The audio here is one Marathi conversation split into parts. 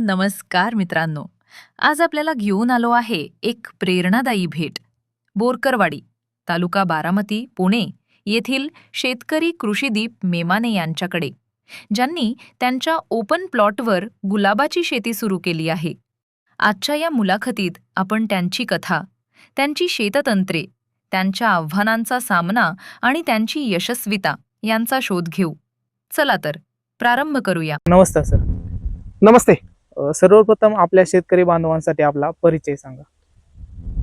नमस्कार मित्रांनो. आज आपल्याला घेऊन आलो आहे एक प्रेरणादायी भेट. बोरकरवाडी तालुका बारामती पुणे येथील शेतकरी कृषीदीप मेमाने यांच्याकडे ज्यांनी त्यांच्या ओपन प्लॉटवर गुलाबाची शेती सुरू केली आहे. आजच्या या मुलाखतीत आपण त्यांची कथा त्यांची शेततंत्रे त्यांच्या आव्हानांचा सामना आणि त्यांची यशस्विता यांचा शोध घेऊ. चला तर प्रारंभ करूया. नमस्कार सर. नमस्ते. सर्वप्रथम आपल्या शेतकरी बांधवांसाठी आपला परिचय सांगा.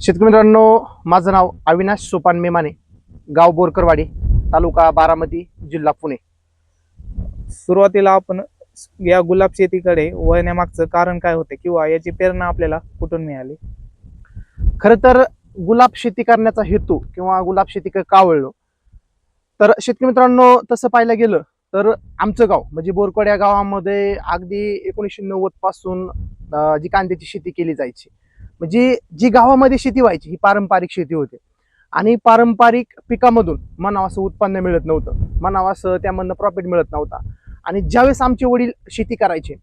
शेतकरी मित्रांनो माझं नाव अविनाश सोपान मेमाने गाव बोरकरवाडी तालुका बारामती जिल्हा पुणे. सुरुवातीला आपण या गुलाब शेतीकडे वळण्यामागचं कारण काय होते किंवा याची प्रेरणा आपल्याला कुठून मिळाली? खरं तर गुलाब शेती करण्याचा हेतू किंवा गुलाब शेती क- वळलो? तर शेतकरी मित्रांनो तसं पाहायला गेलं तर आमचं गाव म्हणजे बोरकड या गावामध्ये अगदी एकोणीसशे नव्वदपासून जी कांद्याची शेती केली जायची. म्हणजे जी गावामध्ये शेती व्हायची ही पारंपरिक शेती होती. आणि पारंपरिक पिकामधून मनावासं असं उत्पन्न मिळत नव्हतं. मनावासं असं त्यामधनं प्रॉफिट मिळत नव्हता. आणि ज्यावेळेस आमचे वडील शेती करायचे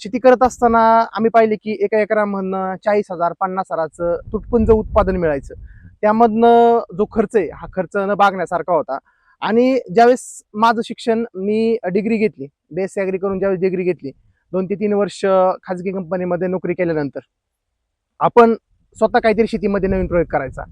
शेती करत असताना आम्ही पाहिले की एका एकरामधनं चाळीस हजार पन्नास हजाराचं तुटपुंज उत्पादन मिळायचं. त्यामधनं जो खर्च आहे हा खर्च न बागण्यासारखा होता. आणि ज्यावेळेस माझं शिक्षण मी डिग्री घेतली बेस ॲग्री करून ज्यावेळेस डिग्री घेतली दोन ते तीन वर्ष खाजगी कंपनीमध्ये नोकरी केल्यानंतर आपण स्वतः काहीतरी शेतीमध्ये नवीन प्रयोग करायचा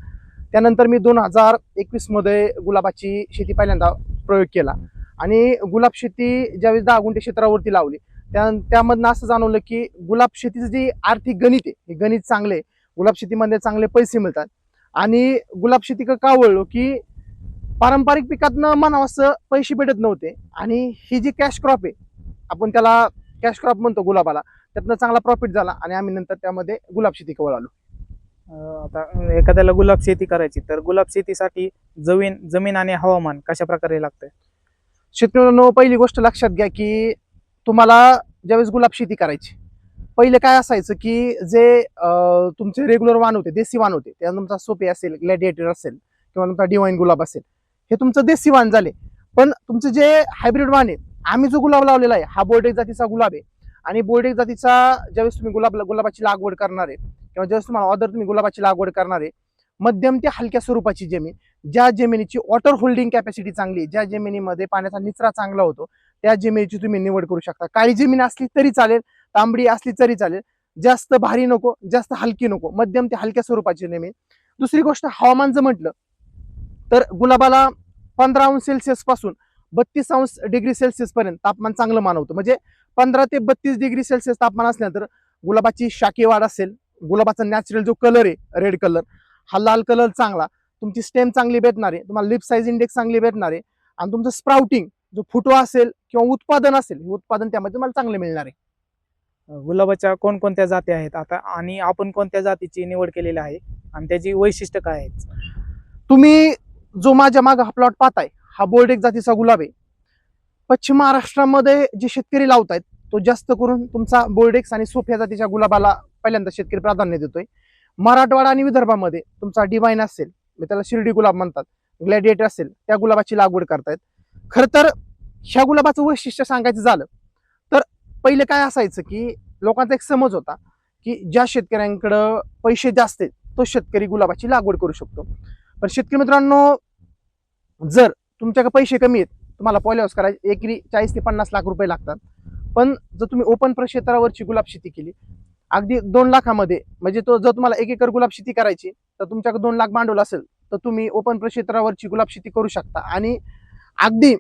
त्यानंतर मी दोन हजार एकवीसमध्ये गुलाबाची शेती पहिल्यांदा प्रयोग केला आणि गुलाब शेती ज्यावेळेस दहा गुंठे क्षेत्रावरती लावली त्या त्यामधनं असं जाणवलं की गुलाब शेतीचं जे आर्थिक गणित आहे हे गणित चांगले आहे. गुलाब शेतीमध्ये चांगले पैसे मिळतात आणि गुलाब शेती का वळलो की पारंपरिक पिकातनं म्हणावं असं पैसे भेटत नव्हते. आणि ही जी कॅश क्रॉप आहे आपण त्याला कॅश क्रॉप म्हणतो गुलाबाला त्यातनं चांगला प्रॉफिट झाला आणि आम्ही नंतर त्यामध्ये गुलाब शेती वळालो अ, आता एखाद्याला गुलाब शेती करायची तर गुलाब शेतीसाठी जमीन जमीन आणि हवामान कशा प्रकारे लागतंय? शेतकऱ्यांनो पहिली गोष्ट लक्षात घ्या की तुम्हाला ज्यावेळेस गुलाब शेती करायची पहिले काय असायचं की जे तुमचे रेग्युलर वाण होते देसी वाण होते त्या तुमचा सोपे असेल ग्लॅडिएटर असेल किंवा तुमचा डिवाईन गुलाब असेल हे तुमचं देसी वाण झाले. पण तुमचं जे हायब्रिड वाण आहे आम्ही जो गुलाब लावलेला आहे हा बोर्डेक जातीचा गुलाब आहे. आणि बोर्डेक जातीचा ज्यावेळेस तुम्ही गुलाब गुलाबाची लागवड करणार आहे किंवा ज्यावेळेस तुम्हाला ऑदर तुम्ही गुलाबाची लागवड करणार आहे मध्यम ते हलक्या स्वरूपाची जमीन ज्या जमिनीची वॉटर होल्डिंग कॅपॅसिटी चांगली ज्या जमिनीमध्ये पाण्याचा निचरा चांगला होतो त्या जमिनीची तुम्ही निवड करू शकता. काळी जमीन असली तरी चालेल तांबडी असली तरी चालेल जास्त भारी नको जास्त हलकी नको मध्यम ते हलक्या स्वरूपाची जमीन. दुसरी गोष्ट हवामान जर म्हटलं तर गुलाबाला पंधरा अंश सेल्सिअसपासून बत्तीस अंश डिग्री सेल्सिअस पर्यंत तापमान चांगलं मानवतं. म्हणजे पंधरा ते बत्तीस डिग्री सेल्सिअस तापमान असल्यानंतर गुलाबाची शाखी वाढ असेल गुलाबाचा नॅचरल जो कलर आहे रेड कलर हा लाल कलर चांगला तुमची स्टेम चांगली भेटणार आहे तुम्हाला लिप साईज इंडेक्स चांगली भेटणार आहे आणि तुमचं स्प्राउटिंग जो फुटवा असेल किंवा उत्पादन असेल हे उत्पादन त्यामध्ये तुम्हाला चांगले मिळणार आहे. गुलाबाच्या कोणकोणत्या जाती आहेत? आता आणि आपण कोणत्या जातीची निवड केलेली आहे? आणि त्याची वैशिष्ट्य काय आहेत? तुम्ही जो माझ्या मागे हा प्लॉट पाहताय हा बोर्डेक जातीचा गुलाब आहे. पश्चिम महाराष्ट्रामध्ये जे शेतकरी लावतायत तो जास्त करून तुमचा बोर्डेक्स आणि सोफ्या जातीच्या गुलाबाला पहिल्यांदा शेतकरी प्राधान्य देतोय. मराठवाडा आणि विदर्भामध्ये तुमचा डिवाईन असेल मी त्याला शिर्डी गुलाब म्हणतात ग्लॅडिएटर असेल त्या गुलाबाची लागवड करतायत. खरं तर ह्या गुलाबाचं वैशिष्ट्य सांगायचं झालं तर पहिले काय असायचं की लोकांचा एक समज होता की ज्या शेतकऱ्यांकडं पैसे जास्त आहेत तो शेतकरी गुलाबाची लागवड करू शकतो. पण शेतकरी मित्रांनो जर तुमच्याकडे पैसे कमी आहेत तुम्हाला पॉलिहाऊस करायचे एकरी चाळीस ते पन्नास लाख रुपये लागतात. पण जर तुम्ही ओपन प्रक्षेत्रावरची गुलाब शेती केली अगदी दोन लाखामध्ये म्हणजे तो जर तुम्हाला एक एकर गुलाब शेती करायची तर तुमच्याकडे दोन लाख भांडवल असेल तर तुम्ही ओपन प्रक्षेत्रावरची गुलाब शेती करू शकता. आणि अगदी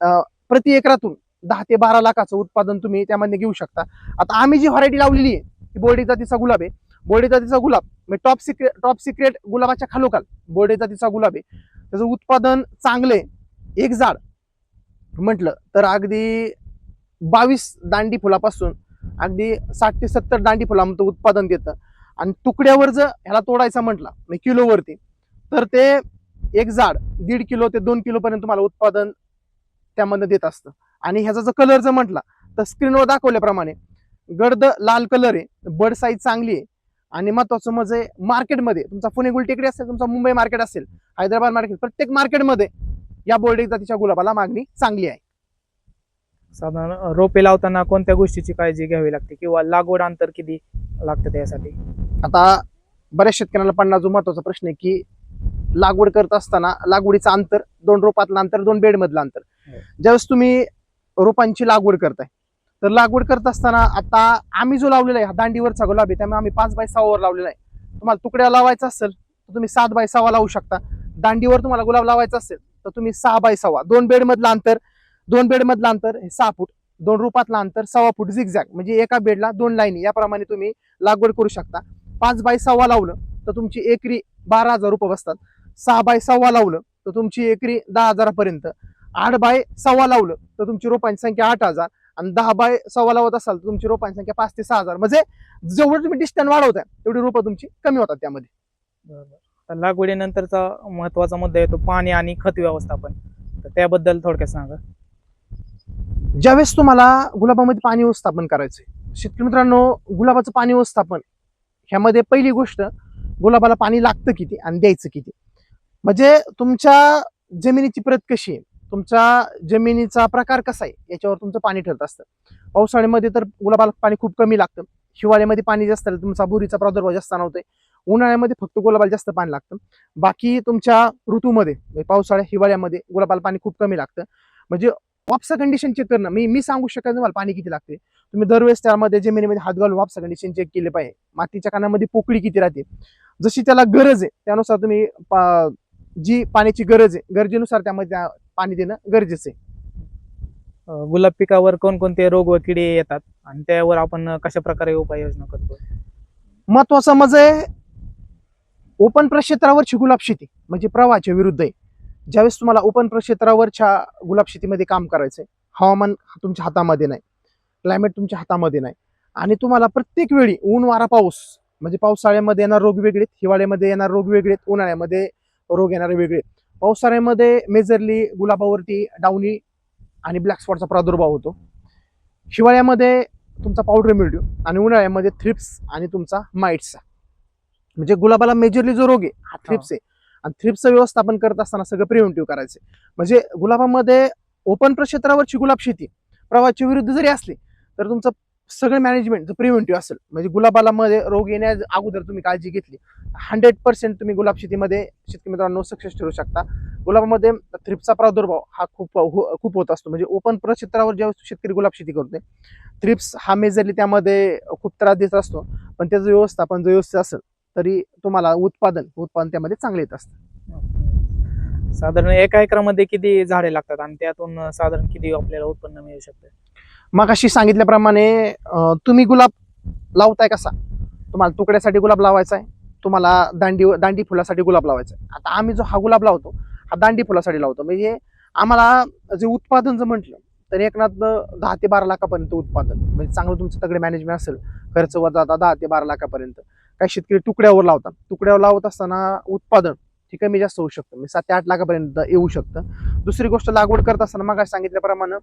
प्रति एकरातून दहा ते बारा लाखाचं उत्पादन तुम्ही त्यामध्ये घेऊ शकता. आता आम्ही जी व्हरायटी लावलेली आहे ती बोर्डी जातीचा गुलाब आहे. बोर्डे जातीचा गुलाब. म्हणजे टॉप सिक्रेट टॉप सिक्रेट गुलाबाच्या खालोखाल. बोर्डे जातीचा गुलाब आहे. त्याचं उत्पादन चांगले एक झाड म्हटलं तर अगदी बावीस दांडी फुलापासून अगदी साठ ते सत्तर दांडी फुलांत उत्पादन देतं. आणि तुकड्यावर जर ह्याला तोडायचा म्हटला म्हणजे किलोवरती तर ते एक झाड दीड किलो ते दोन किलोपर्यंत तुम्हाला उत्पादन त्यामध्ये देत असतं. आणि ह्याचा जर कलर जर म्हटला तर स्क्रीनवर दाखवल्याप्रमाणे गर्द लाल कलर आहे बर्ड साईज चांगली आहे आणि महत्वाचं म्हणजे मार्केटमध्ये तुमचा पुणे गुलटेकडे असेल तुमचा मुंबई मार्केट असेल हैदराबाद मार्केट प्रत्येक मार्केटमध्ये या बोर्डिंग जातीच्या गुलाबाला मागणी चांगली आहे. साधारण रोपे लावताना कोणत्या गोष्टीची काळजी घ्यावी लागते किंवा लागवड अंतर किती लागतं त्यासाठी? आता बऱ्याच शेतकऱ्यांना पडणारा जो महत्त्वाचा प्रश्न आहे की लागवड करत असताना लागवडीचं अंतर दोन रोपातलं अंतर दोन बेडमधलं अंतर. हो. ज्यावेळेस तुम्ही रोपांची लागवड करताय तर लागवड करत असताना आता आम्ही जो लावलेला आहे हा दांडीवरचा गुलाब आहे त्यामुळे आम्ही पाच बाय सहावर लावलेला आहे. तुम्हाला तुकड्या लावायचा असेल तर तुम्ही सात बाय सहा लावू शकता. दांडीवर तुम्हाला गुलाब लावायचा असेल तर तुम्ही सहा बाय सव्वा दोन बेडमधलं अंतर दोन बेडमधलं अंतर हे सहा फूट दोन रूपातलं अंतर सव्वा फूट झिगझॅग म्हणजे एका बेडला दोन लाईनी याप्रमाणे तुम्ही लागवड करू शकता. पाच बाय सव्वा लावलं तर तुमची एकरी बारा हजार रुपये बसतात. सहा बाय सव्वा लावलं तर तुमची एकरी दहा हजारापर्यंत. आठ बाय सव्वा लावलं तर तुमची रोपांची संख्या आठ हजार. आणि दहा बाय सव्वा लावत असाल तर तुमची रोपांची संख्या पाच ते सहा हजार. म्हणजे जेवढं तुम्ही डिस्टन्स वाढवताय तेवढी रोपं तुमची कमी होतात त्यामध्ये. लागवडीनंतरचा महत्त्वाचा मुद्दा येतो पाणी आणि खत व्यवस्थापन. तर त्याबद्दल थोडक्यात सांगा. ज्यावेळेस तुम्हाला गुलाबामध्ये पाणी व्यवस्थापन करायचंय शेतकरी मित्रांनो गुलाबाचं पाणी व्यवस्थापन ह्यामध्ये पहिली गोष्ट गुलाबाला पाणी लागतं किती आणि द्यायचं किती? म्हणजे तुमच्या जमिनीची प्रत कशी आहे? तुमच्या जमिनीचा प्रकार कसा आहे? याच्यावर तुमचं पाणी ठरत असतं. पावसाळ्यामध्ये तर गुलाबाला पाणी खूप कमी लागतं. हिवाळ्यामध्ये पाणी जास्त आलं तुमचा बुरीचा प्रादुर्भाव जास्त नव्हतोय उन्हाळ्यामध्ये फक्त गुलाबाला जास्त पाणी लागतं. बाकी तुमच्या ऋतूमध्ये म्हणजे पावसाळ्या हिवाळ्यामध्ये गुलाबाला पाणी खूप कमी लागतं. म्हणजे वापसा कंडिशन चेक करणं मी मी सांगू शकत तुम्हाला पाणी किती लागते तुम्ही दरवेळेस त्यामध्ये जमिनीमध्ये हात घालून वापसा कंडिशन चेक केले पाहिजे. मातीच्या कानामध्ये पोकळी किती राहते? जशी त्याला गरज आहे त्यानुसार तुम्ही पा- जी पाण्याची गरज आहे गरजेनुसार त्यामध्ये त्या- पाणी देणं गरजेचं आहे. गुलाब पिकावर कोणकोणते रोग व किडे येतात आणि त्यावर आपण कशा प्रकारे उपाययोजना करतो? महत्वाचं म्हणजे ओपन प्रक्षेत्रावरची गुलाब शेती म्हणजे प्रवाहाच्या विरुद्ध आहे. ज्यावेळेस तुम्हाला ओपन प्रक्षेत्रावरच्या गुलाब शेतीमध्ये काम करायचंय हवामान तुमच्या हातामध्ये नाही क्लायमेट तुमच्या हातामध्ये नाही आणि तुम्हाला प्रत्येक वेळी ऊन वारा पाऊस म्हणजे पावसाळ्यामध्ये येणार रोग वेगळेत हिवाळ्यामध्ये येणार रोग वेगळेत उन्हाळ्यामध्ये रोग येणारे वेगळे. पावसाळ्यामध्ये मेजरली गुलाबावरती डावणी आणि ब्लॅक स्पॉटचा प्रादुर्भाव होतो. हिवाळ्यामध्ये तुमचा पावडर मिळतो आणि उन्हाळ्यामध्ये थ्रिप्स आणि तुमचा माइट्सचा म्हणजे गुलाबाला मेजरली जो रोग आहे हा थ्रिप्स आहे. आणि थ्रिप्सचं व्यवस्थापन करत असताना सगळं प्रिव्हेंटिव्ह करायचं म्हणजे गुलाबामध्ये ओपन प्रक्षेत्रावरची गुलाब शेती प्रवाहाच्या विरुद्ध जरी असली तर तुमचं सगळं मॅनेजमेंट प्रिव्हेंटिव्ह असेल. म्हणजे गुलाबाला मध्ये रोग येण्या अगोदर तुम्ही काळजी घेतली. हंड्रेड पर्सेंट तुम्ही गुलाब शेतीमध्ये शेतकरी मित्रांनो सक्सेस ठरू शकता. गुलाबामध्ये थ्रिप्सचा प्रादुर्भाव हा खूप हो- खूप होत असतो. म्हणजे ओपन प्रक्षेत्रावर जेव्हा शेतकरी गुलाब शेती करतोय थ्रिप्स हा मेजरली त्यामध्ये खूप त्रास देत असतो. पण त्याचं व्यवस्थापन जर व्यवस्थित असेल तरी तुम्हाला उत्पादन उत्पादन त्यामध्ये चांगलं येत असतं. साधारण एका एकरामध्ये किती झाडे लागतात? आणि त्यातून साधारण किती आपल्याला उत्पन्न मिळू शकतं? मग अशी सांगितल्याप्रमाणे तुम्ही गुलाब लावताय कसा? तुम्हाला तुकड्यासाठी गुलाब लावायचा आहे तुम्हाला दांडी दांडी फुलासाठी गुलाब लावायचा आहे आता आम्ही जो हा गुलाब लावतो हा दांडी फुलासाठी लावतो. म्हणजे आम्हाला जे उत्पादन जर म्हटलं तर एकनाथ दहा ते बारा लाखापर्यंत उत्पादन. म्हणजे चांगलं तुमचं तगडे मॅनेजमेंट असेल खर्च वजा दहा ते बारा लाखापर्यंत. काही शेतकरी तुकड्यावर लावतात. तुकड्यावर लावत असताना उत्पादन हे कमी जास्त होऊ शकतं. म्हणजे सात ते आठ लाखापर्यंत येऊ शकतं. दुसरी गोष्ट लागवड करत असताना मग सांगितल्याप्रमाणे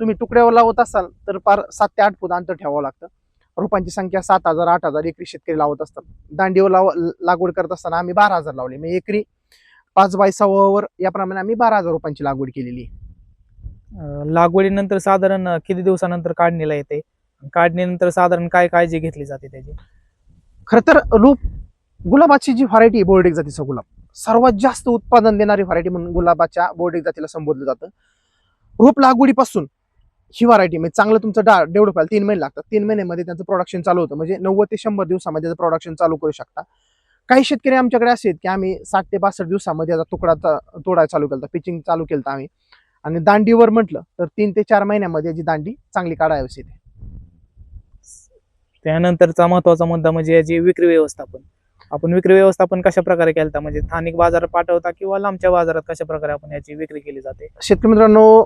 तुम्ही तुकड्यावर लावत असाल तर फार सात ते आठ फूट अंतर ठेवावं लागतं. रोपांची संख्या सात हजार आठ हजार एकरी शेतकरी लावत असतात. दांडीवर लाव लागवड करत असताना आम्ही बारा हजार लावले. म्हणजे एकरी पाच बाय सव्वावर याप्रमाणे आम्ही बारा हजार रोपांची लागवड केलेली. आहे. लागवडीनंतर साधारण किती दिवसानंतर काढणीला येते? काढणीनंतर साधारण काय काळजी घेतली जाते त्याची? खरं तर रूप गुलाबाची जी व्हरायटी आहे बोर्डेक जातीचा गुलाब सर्वात जास्त उत्पादन देणारी व्हरायटी म्हणून गुलाबाच्या बोर्डेक जातीला संबोधलं जातं. रोप लागवडीपासून ही व्हरायटी म्हणजे चांगलं तुमचं डा डेव्हलप व्हायला तीन महिने लागतात. तीन महिन्यामध्ये त्यांचं प्रोडक्शन चालू होतं. म्हणजे नव्वद ते शंभर दिवसामध्ये त्याचं प्रोडक्शन चालू करू शकता. काही शेतकरी आमच्याकडे असे आहेत की आम्ही साठ ते बासष्ट दिवसामध्ये याचा तुकडा तोडायला चालू केलं पिचिंग चालू केलं आम्ही. आणि दांडीवर म्हटलं तर तीन ते चार महिन्यामध्ये याची दांडी चांगली काढावीच येते त्यानंतरचा महत्त्वाचा मुद्दा म्हणजे याची विक्री व्यवस्थापन. आपण विक्री व्यवस्थापन कशा प्रकारे केलं म्हणजे स्थानिक बाजारात पाठवता किंवा लांबच्या बाजारात कशा प्रकारे आपण याची विक्री केली जाते? शेतकरी मित्रांनो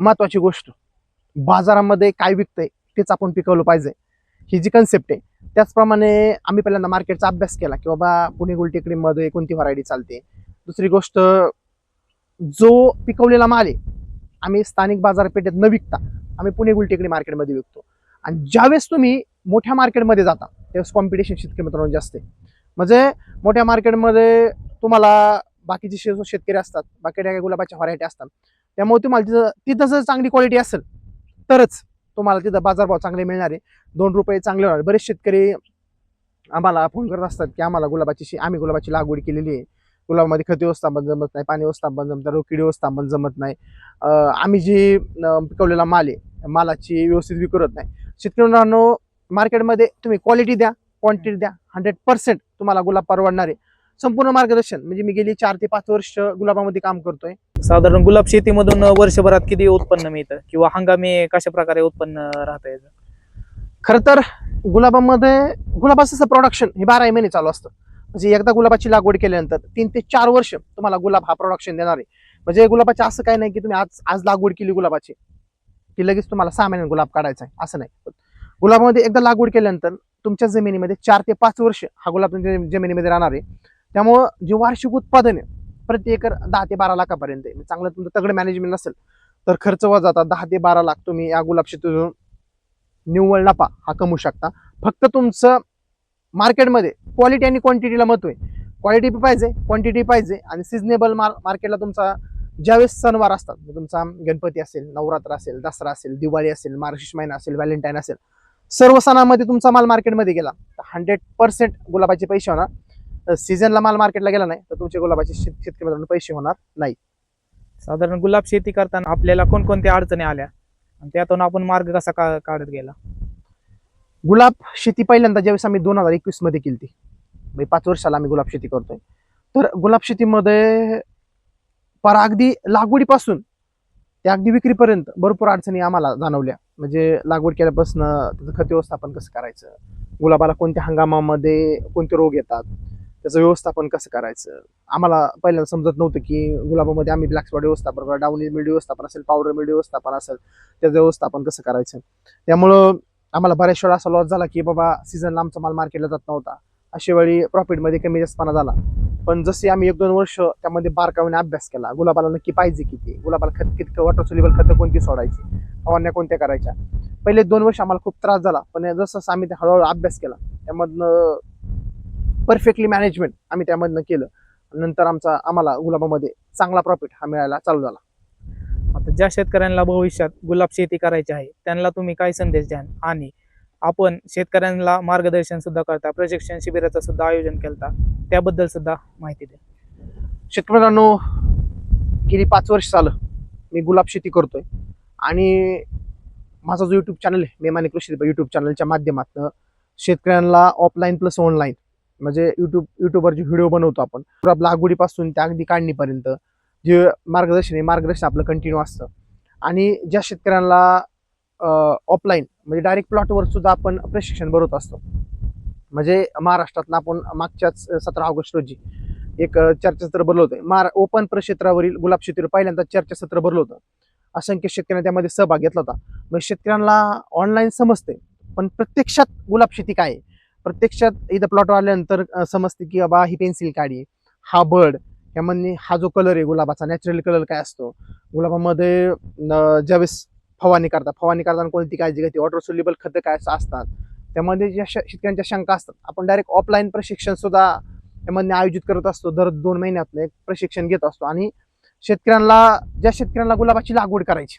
महत्वाची गोष्ट बाजारामध्ये काय विकतंय तेच आपण पिकवलं पाहिजे. ही जी कन्सेप्ट आहे त्याचप्रमाणे आम्ही पहिल्यांदा मार्केटचा अभ्यास केला की बाबा पुणे गुलटेकडीमध्ये कोणती व्हरायटी चालते. दुसरी गोष्ट जो पिकवलेला माल आहे आम्ही स्थानिक बाजारपेठेत न विकता आम्ही पुणे गुलटेकडी मार्केटमध्ये विकतो. आणि ज्यावेळेस तुम्ही मोठ्या मार्केटमध्ये जाता त्यावेळेस कॉम्पिटिशन शेतकरी मित्रांनो जास्त आहे. म्हणजे मोठ्या मार्केटमध्ये तुम्हाला बाकीचे शे- शेतकरी असतात बाकीच्या काही गुलाबाच्या व्हरायटी असतात. त्यामुळे तुम्हाला तिथं तिथं जर चांगली क्वालिटी असेल तरच तुम्हाला तिथं बाजारभाव चांगले मिळणार. आहे दोन रुपये चांगले होणार. बरेच शेतकरी आम्हाला फोन करत असतात की आम्हाला गुलाबाची आम्ही गुलाबाची लागवड केलेली आहे. गुलाबामध्ये खत व्यवस्थापन जमत नाही पाणी व्यवस्थापन जमत नाही किडी व्यवस्थापन जमत नाही. आम्ही जी पिकवलेला माल आहे मालाची व्यवस्थित विकरत नाही. शेतकऱ्यांनो मार्केटमध्ये तुम्ही क्वालिटी द्या क्वांटिटी द्या. हंड्रेड पर्सेंट तुम्हाला गुलाब परवडणार आहे. संपूर्ण मार्गदर्शन म्हणजे मी गेली चार ते पाच वर्ष गुलाबामध्ये काम करतोय. साधारण गुलाब शेतीमधून वर्षभरात किती उत्पन्न मिळतं? किंवा हंगामी कशा प्रकारे उत्पन्न राहतं याचं? खरं तर गुलाबामध्ये गुलाबाचं प्रोडक्शन हे बारा महिने चालू असतं. म्हणजे एकदा गुलाबाची लागवड केल्यानंतर तीन ते चार वर्ष तुम्हाला गुलाब हा प्रोडक्शन देणार आहे. म्हणजे गुलाबाचे असं काही नाही की तुम्ही आज आज लागवड केली गुलाबाची की लगेच तुम्हाला सहा महिन्यात गुलाब काढायचा आहे. असं नाही. गुलाबामध्ये एकदा लागवड केल्यानंतर तुमच्या जमिनीमध्ये चार ते पाच वर्ष हा गुलाब तुमच्या जमिनीमध्ये राहणार आहे. त्यामुळं जे वार्षिक उत्पादन आहे प्रति एकर दहा ते बारा लाखापर्यंत आहे. म्हणजे चांगलं तुमचं तगडं मॅनेजमेंट असेल तर खर्च व जाता दहा ते बारा लाख तुम्ही या गुलाब शेतीतून निव्वळ नफा हा कमवू शकता. फक्त तुमचं मार्केटमध्ये क्वालिटी आणि क्वांटिटीला महत्त्व आहे. क्वालिटी पाहिजे क्वांटिटी पाहिजे आणि सिजनेबल मार मार्केटला तुमचा ज्यावेळेस सणवार असतात म्हणजे तुमचा गणपती असेल नवरात्र असेल दसरा असेल दिवाळी असेल मार्गशीर्ष महिना असेल व्हॅलेंटाईन असेल सर्व सणामध्ये तुमचा माल मार्केटमध्ये गेला. तर हंड्रेड पर्सेंट गुलाबाचे पैसे होणार. सीझनला माल मार्केटला गेला नाही तर तुमचे गुलाबाचे शेत शेतकरी मित्रांनो पैसे होणार नाही. साधारण गुलाब शेती करताना आपल्याला कोणकोणत्या अडचणी आल्या? आणि त्यातून आपण मार्ग कसा का काढत गेला? गुलाब शेती पहिल्यांदा ज्यावेळेस आम्ही दोन हजार एकवीसमध्ये केली ती म्हणजे पाच वर्षाला आम्ही गुलाब शेती करतोय. तर गुलाब शेतीमध्ये पर अगदी लागवडीपासून ते अगदी विक्रीपर्यंत भरपूर अडचणी आम्हाला जाणवल्या. म्हणजे लागवड केल्यापासून त्याचं खत व्यवस्थापन कसं करायचं? गुलाबाला कोणत्या हंगामामध्ये कोणते रोग येतात? त्याचं व्यवस्थापन कसं करायचं? आम्हाला पहिल्यांदा समजत नव्हतं की गुलाबामध्ये आम्ही ब्लॅक स्पॉट व्यवस्थापन किंवा डाऊनी मिल्ड व्यवस्थापन असेल पावडर मिल्ड व्यवस्थापन असेल त्याचं व्यवस्थापन कसं करायचं? त्यामुळं आम्हाला बऱ्याच वेळा असा लॉस झाला की बाबा सीझनला आमचा माल मार्केटला जात नव्हता. अशा वेळी प्रॉफिटमध्ये कमी जास्तपणा झाला. पण जसे आम्ही एक दोन वर्ष त्यामध्ये बारकावीने अभ्यास केला गुलाबाला नक्की पाहिजे किती गुलाबाला खत किती वॉटर सोल्युबल खतं कोणती सोडायची? फवारण्या कोणत्या करायच्या? पहिले दोन वर्ष आम्हाला खूप त्रास झाला पण जसं आम्ही ते हळूहळू अभ्यास केला त्यामधनं परफेक्टली मॅनेजमेंट आम्ही त्यामधनं केलं. नंतर आमचा आम्हाला गुलाबामध्ये चांगला प्रॉफिट हा मिळायला चालू झाला. आता ज्या शेतकऱ्यांना भविष्यात गुलाब शेती करायची आहे त्यांना तुम्ही काय संदेश द्याल? आणि आपण शेतकऱ्यांना मार्गदर्शन सुद्धा करता प्रशिक्षण शिबिराचं सुद्धा आयोजन केलता. त्याबद्दल सुद्धा माहिती द्या. शेतकऱ्यांनो गेली पाच वर्ष झालं मी गुलाब शेती करतोय. आणि माझा जो यूट्यूब चॅनल आहे मेमाने कृषी यूट्यूब चॅनलच्या माध्यमातून शेतकऱ्यांना ऑफलाईन प्लस ऑनलाईन म्हणजे यूट्यूब यूट्यूबवरचे व्हिडिओ बनवतो आपण. गुलाब लागवडीपासून त्या अगदी काढणीपर्यंत जे मार्गदर्शन आहे मार्गदर्शन आपलं कंटिन्यू असतं. आणि ज्या शेतकऱ्यांना ऑफलाईन म्हणजे डायरेक्ट प्लॉटवर सुद्धा आपण प्रशिक्षण भरवत असतो. म्हणजे महाराष्ट्रातनं आपण मागच्याच सतरा ऑगस्ट रोजी एक चर्चासत्र भरलं होतं. मार ओपन प्रक्षेत्रावरील गुलाब शेतीवर पहिल्यांदा चर्चासत्र भरलं होतं. असंख्य शेतकऱ्यांनी त्यामध्ये सहभाग घेतला होता. मग शेतकऱ्यांना ऑनलाईन समजते पण प्रत्यक्षात गुलाब शेती काय आहे? प्रत्यक्षात इथं प्लॉटवर आल्यानंतर समजते की बाबा ही पेन्सिल काढी हा बर्ड यामध्ये हा जो कलर आहे गुलाबाचा नॅचरल कलर काय असतो? गुलाबामध्ये ज्यावेळेस फवारणी करतात. फवारणी करताना कोणती काळजी घेते? वॉटर सोल्युबल खतं काय असतात. त्यामध्ये ज्या श- शेतकऱ्यांच्या शंका असतात. आपण डायरेक्ट ऑफलाईन प्रशिक्षण सुद्धा त्यामध्ये आयोजित करत असतो. दर दोन महिन्यातलं एक प्रशिक्षण घेत असतो. आणि शेतकऱ्यांना ज्या शेतकऱ्यांना गुलाबाची लागवड करायची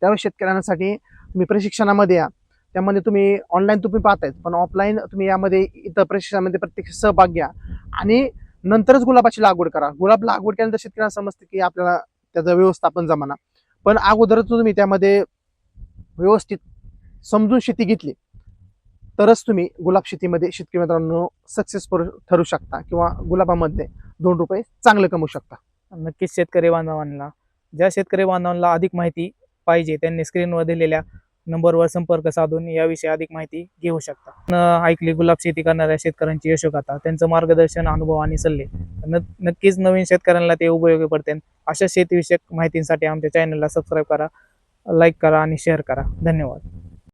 त्यावेळेस शेतकऱ्यांसाठी तुम्ही प्रशिक्षणामध्ये या. त्यामध्ये तुम्ही ऑनलाईन तुम्ही पाहतायत पण ऑफलाईन तुम्ही यामध्ये इतर प्रशिक्षणामध्ये प्रत्यक्ष सहभाग घ्या. आणि नंतरच गुलाबाची लागवड करा. गुलाब लागवड केल्यानंतर शेतकऱ्यांना समजतं की आपल्याला त्याचं व्यवस्थापन जमाना. पण अगोदरच तुम्ही त्यामध्ये व्यवस्थित समजून शेती घेतली तरच तुम्ही गुलाब शेतीमध्ये शेतकरी मित्रांनो सक्सेसफुल ठरू शकता किंवा गुलाबामध्ये दोन रुपये चांगले कमवू शकता. नक्कीच शेतकरी बांधवांना ज्या शेतकरी बांधवांना अधिक माहिती पाहिजे त्यांनी स्क्रीनवर दिलेल्या नंबरवर संपर्क साधून याविषयी अधिक माहिती घेऊ शकता. ऐकली गुलाब शेती करणाऱ्या शेतकऱ्यांची यशोगाथा. त्यांचं मार्गदर्शन अनुभव आणि सल्ले. न नक्कीच नवीन शेतकऱ्यांना ते उपयोगी पडतील अशा शेतीविषयक माहितीसाठी आमच्या चॅनलला सबस्क्राईब करा लाईक करा आणि शेअर करा. धन्यवाद.